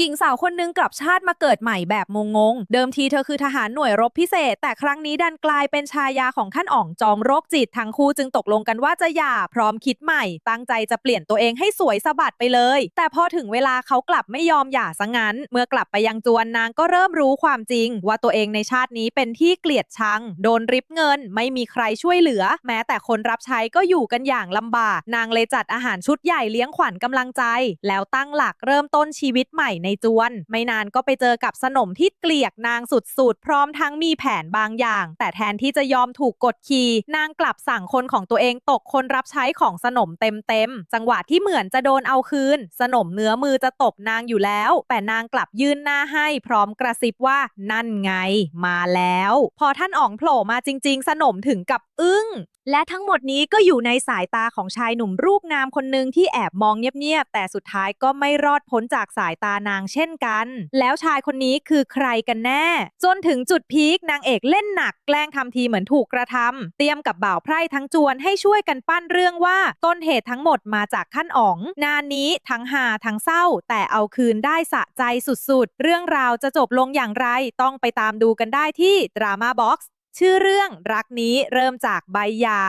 หญิงสาวคนนึงกลับชาติมาเกิดใหม่แบบงงๆ เดิมทีเธอคือทหารหน่วยรบพิเศษ แต่ครั้งนี้ดันกลายเป็นชายาของท่านอ่องจอมโรคจิตทั้งคู่จึงตกลงกันว่าจะหย่าพร้อมคิดใหม่ ตั้งใจจะเปลี่ยนตัวเองให้สวยสะบัดไปเลย แต่พอถึงเวลาเขากลับไม่ยอมหย่าซะงั้น เมื่อกลับไปยังจวนนางก็เริ่มรู้ความจริง ว่าตัวเองในชาตินี้เป็นที่เกลียดชัง โดนริบเงิน ไม่มีใครช่วยเหลือ แม้แต่คนรับใช้ก็อยู่กันอย่างลำบาก นางเลยจัดอาหารชุดใหญ่เลี้ยงขวัญกำลังใจ แล้วตั้งหลักเริ่มต้นชีวิตใหม่ในจวน ไม่นานก็ไปเจอกับสนมที่เกลียกนางสุดๆ พร้อมทั้งมีแผนบางอย่าง แต่แทนที่จะยอมถูกกดขี่นางกลับสั่งคนของตัวเองตกคนรับใช้ของสนมเต็มๆจังหวะที่เหมือนจะโดนเอาคืน สนมเนื้อมือจะตบนางอยู่แล้ว แต่นางกลับยื่นหน้าให้ พร้อมกระซิบว่านั่นไงมาแล้ว พอท่านอ๋องโผล่มาจริง ๆ สนมถึงกับ อึ้ง และทั้งหมดนี้ก็อยู่ในสายตาของชายหนุ่มรูปงามคนหนึ่งที่แอบมองเงียบๆ แต่สุดท้ายก็ไม่รอดพ้นจากสายตานางเช่นกัน แล้วชายคนนี้คือใครกันแน่ จนถึงจุดพีคนางเอกเล่นหนักแกล้งทำทีเหมือนถูกกระทำเตรียมกับบ่าวไพร่ทั้งจวนให้ช่วยกันปั้นเรื่องว่าต้นเหตุทั้งหมดมาจากขั้นอ๋องงานนี้ทั้งหาทั้งเศร้า แต่เอาคืนได้สะใจสุดๆ เรื่องราวจะจบลงอย่างไรต้องไปตามดูกันได้ที่ Drama Box ชื่อเรื่องรักนี้เริ่มจากใบยา